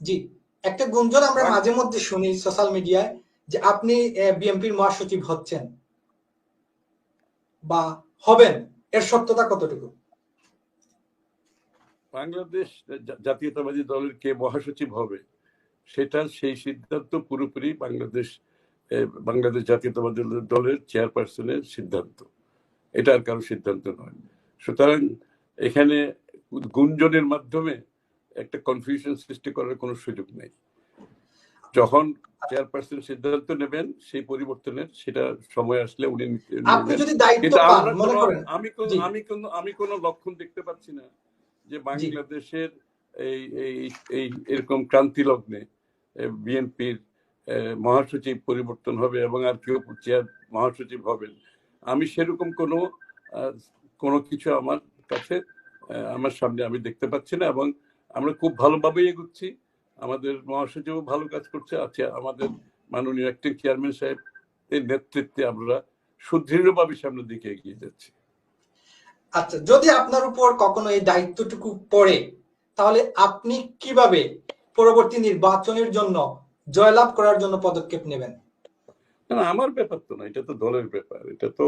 জি একটা গুঞ্জন আমরা মাঝে মধ্যে শুনি সোশ্যাল মিডিয়ায় যে আপনি বিএনপির মহাসচিব হচ্ছেন বা হবেন এর সত্যতা কতটুকু? বাংলাদেশ জাতীয়তাবাদী দলের কে মহাসচিব হবে সেটা সেই সিদ্ধান্ত পুরোপুরি বাংলাদেশ বাংলাদেশ জাতীয়তাবাদী দলের চেয়ারপারসনের সিদ্ধান্ত। এটা আর কারও সিদ্ধান্ত নয়। সুতরাং এখানে গুঞ্জনের মাধ্যমে একটা কনফিউশন সৃষ্টি করার কোনো সুযোগ নেই। যখন চেয়ারপারসন সিদ্ধান্ত নেবেন সেই পরিবর্তনের সেটা সময় আসলে উনি আমি কোন আমি কোন আমি কোনো লক্ষণ দেখতে পাচ্ছি না যে বাংলাদেশের এই এই এরকম ক্রান্তি লগ্নে বিএনপির মহাসচিব পরিবর্তন হবে এবং আর কেউ চেয়ার মহাসচিব হবেন। আমি সেরকম কোনো কোনো কিছু আমার কাছে আমার সামনে আমি দেখতে পাচ্ছি না এবং আমরা খুব ভালোভাবেই এগুচ্ছি। আমাদের মহাসচিবও ভালো কাজ করছে। আছে আমাদের মাননীয় অ্যাক্টিং চেয়ারম্যান সাহেব এর নেতৃত্বে আমরা সুদৃঢ়ভাবে সামনের দিকে এগিয়ে যাচ্ছি। আচ্ছা যদি আপনার উপর কখনো এই দায়িত্বটুকু পড়ে তাহলে আপনি কীভাবে পরবর্তী নির্বাচনের জন্য জয়লাভ করার জন্য পদক্ষেপ নেবেন? না, আমার ব্যাপার তো না এটা তো দলের ব্যাপার এটা তো